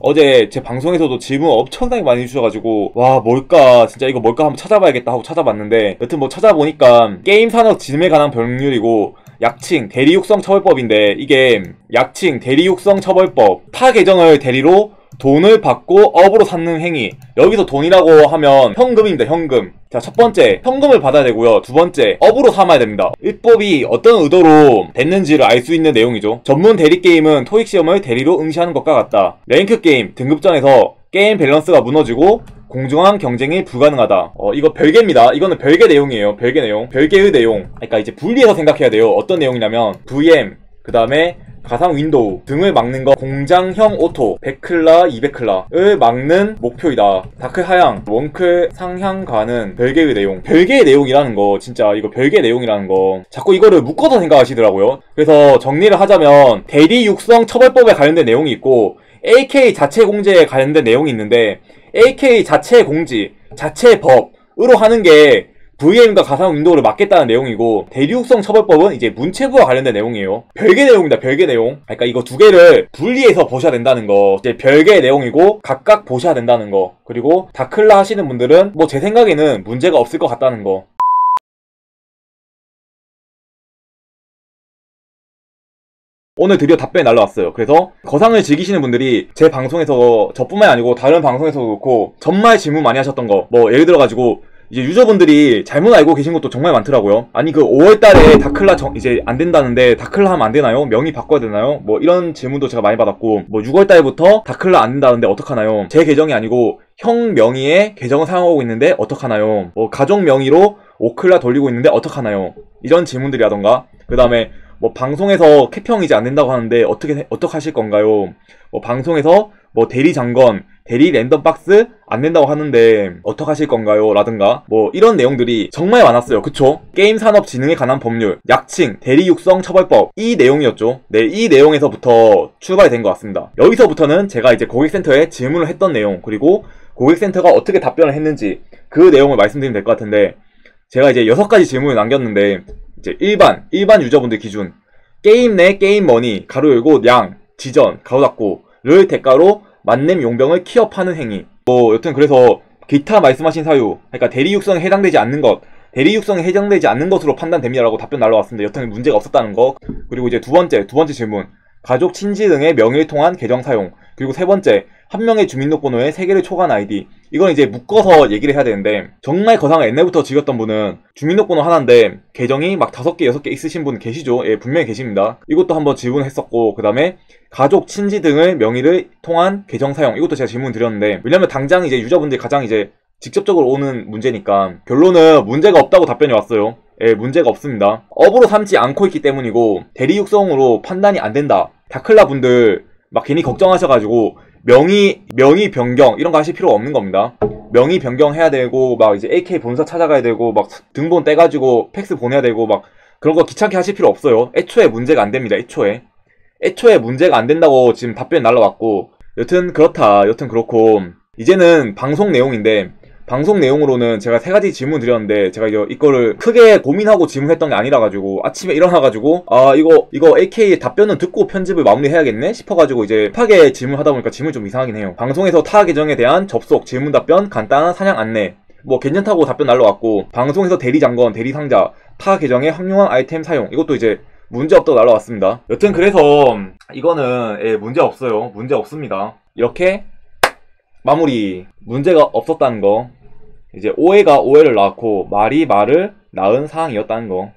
어제 제 방송에서도 질문 엄청나게 많이 주셔가지고 와 뭘까? 진짜 이거 뭘까 한번 찾아봐야겠다 하고 찾아봤는데 여튼 뭐 찾아보니까 게임 산업 진음에 관한 법률이고 약칭 대리육성 처벌법인데 이게 약칭 대리육성 처벌법 타 계정을 대리로 돈을 받고 업으로 삼는 행위 여기서 돈이라고 하면 현금입니다 현금 자 첫 번째 현금을 받아야 되고요 두 번째 업으로 삼아야 됩니다 입법이 어떤 의도로 됐는지를 알 수 있는 내용이죠 전문 대리 게임은 토익 시험을 대리로 응시하는 것과 같다 랭크 게임 등급전에서 게임 밸런스가 무너지고 공정한 경쟁이 불가능하다. 어, 이거 별개입니다. 이거는 별개 내용이에요. 별개 내용. 별개의 내용. 그러니까 이제 분리해서 생각해야 돼요. 어떤 내용이냐면 VM, 그 다음에 가상 윈도우 등을 막는 거. 공장형 오토 100클라 200클라를 막는 목표이다. 다크 하향 원클 상향가는 별개의 내용. 별개의 내용이라는 거 진짜 이거 별개의 내용이라는 거. 자꾸 이거를 묶어서 생각하시더라고요. 그래서 정리를 하자면 대리 육성 처벌법에 관련된 내용이 있고 AK 자체 공제에 관련된 내용이 있는데 AK 자체 공지 자체 법으로 하는 게 VM과 가상 윈도우를 막겠다는 내용이고 대륙성 처벌법은 이제 문체부와 관련된 내용이에요. 별개 내용입니다. 별개 내용. 그러니까 이거 두 개를 분리해서 보셔야 된다는 거. 이제 별개 내용이고 각각 보셔야 된다는 거. 그리고 다클라 하시는 분들은 뭐 제 생각에는 문제가 없을 것 같다는 거. 오늘 드디어 답변이 날라왔어요. 그래서 거상을 즐기시는 분들이 제 방송에서 저뿐만이 아니고 다른 방송에서도 그렇고 정말 질문 많이 하셨던 거. 뭐 예를 들어가지고 이제 유저분들이 잘못 알고 계신 것도 정말 많더라고요. 아니 그 5월달에 다클라 정, 이제 안 된다는데 다클라 하면 안 되나요? 명의 바꿔야 되나요? 뭐 이런 질문도 제가 많이 받았고 뭐 6월달부터 다클라 안 된다는데 어떡하나요? 제 계정이 아니고 형 명의의 계정을 사용하고 있는데 어떡하나요? 뭐 가족 명의로 오클라 돌리고 있는데 어떡하나요? 이런 질문들이라던가 그 다음에 뭐 방송에서 이제 안 된다고 하는데 어떻게 어떻게 하실 건가요? 뭐 방송에서 뭐 대리 장건, 대리 랜덤 박스 안 된다고 하는데 어떻게 하실 건가요? 라든가 뭐 이런 내용들이 정말 많았어요. 그쵸? 게임 산업 진흥에 관한 법률, 약칭, 대리 육성 처벌법 이 내용이었죠. 네, 이 내용에서부터 출발이 된 것 같습니다. 여기서부터는 제가 이제 고객센터에 질문을 했던 내용 그리고 고객센터가 어떻게 답변을 했는지 그 내용을 말씀드리면 될 것 같은데 제가 이제 여섯 가지 질문을 남겼는데 이제 일반 일반 유저분들 기준 게임 내 게임 머니 가로 열고 양 지전 가로 닫고를 대가로 만렙 용병을 키업하는 행위. 뭐 여튼 그래서 기타 말씀하신 사유 그러니까 대리 육성에 해당되지 않는 것 대리 육성에 해당되지 않는 것으로 판단됩니다라고 답변 날라왔습니다. 여튼 문제가 없었다는 거. 그리고 이제 두 번째 두 번째 질문. 가족 친지 등의 명의를 통한 계정 사용 그리고 세 번째 한 명의 주민등록번호에 세 개를 초과한 아이디 이건 이제 묶어서 얘기를 해야 되는데 정말 거상을 옛날부터 즐겼던 분은 주민등록번호 하나인데 계정이 막 다섯 개 여섯 개 있으신 분 계시죠? 예 분명히 계십니다. 이것도 한번 질문했었고 그 다음에 가족 친지 등의 명의를 통한 계정 사용 이것도 제가 질문 드렸는데 왜냐면 당장 이제 유저분들이 가장 이제 직접적으로 오는 문제니까 결론은 문제가 없다고 답변이 왔어요. 예, 문제가 없습니다. 업으로 삼지 않고 있기 때문이고 대리 육성으로 판단이 안 된다. 다클라 분들 막 괜히 걱정하셔가지고 명의 명의 변경 이런 거 하실 필요가 없는 겁니다. 명의 변경해야 되고 막 이제 AK 본사 찾아가야 되고 막 등본 떼가지고 팩스 보내야 되고 막 그런 거 귀찮게 하실 필요 없어요. 애초에 문제가 안 됩니다. 애초에 애초에 문제가 안 된다고 지금 답변 날라왔고 여튼 그렇다. 여튼 그렇고 이제는 방송 내용인데 방송 내용으로는 제가 세 가지 질문 드렸는데 제가 이거 이거를 크게 고민하고 질문했던 게 아니라 가지고 아침에 일어나가지고 아 이거 이거 AK 답변은 듣고 편집을 마무리해야겠네 싶어가지고 이제 파게 질문하다 보니까 질문 좀 이상하긴 해요. 방송에서 타 계정에 대한 접속 질문 답변 간단한 사냥 안내 뭐 괜찮다고 답변 날라왔고 방송에서 대리 장건 대리 상자 타 계정의 확용한 아이템 사용 이것도 이제 문제 없다고 날라왔습니다. 여튼 그래서 이거는 예, 문제 없어요. 문제 없습니다. 이렇게 마무리 문제가 없었다는 거 이제 오해가 오해를 낳고 말이 말을 낳은 상황이었다는 거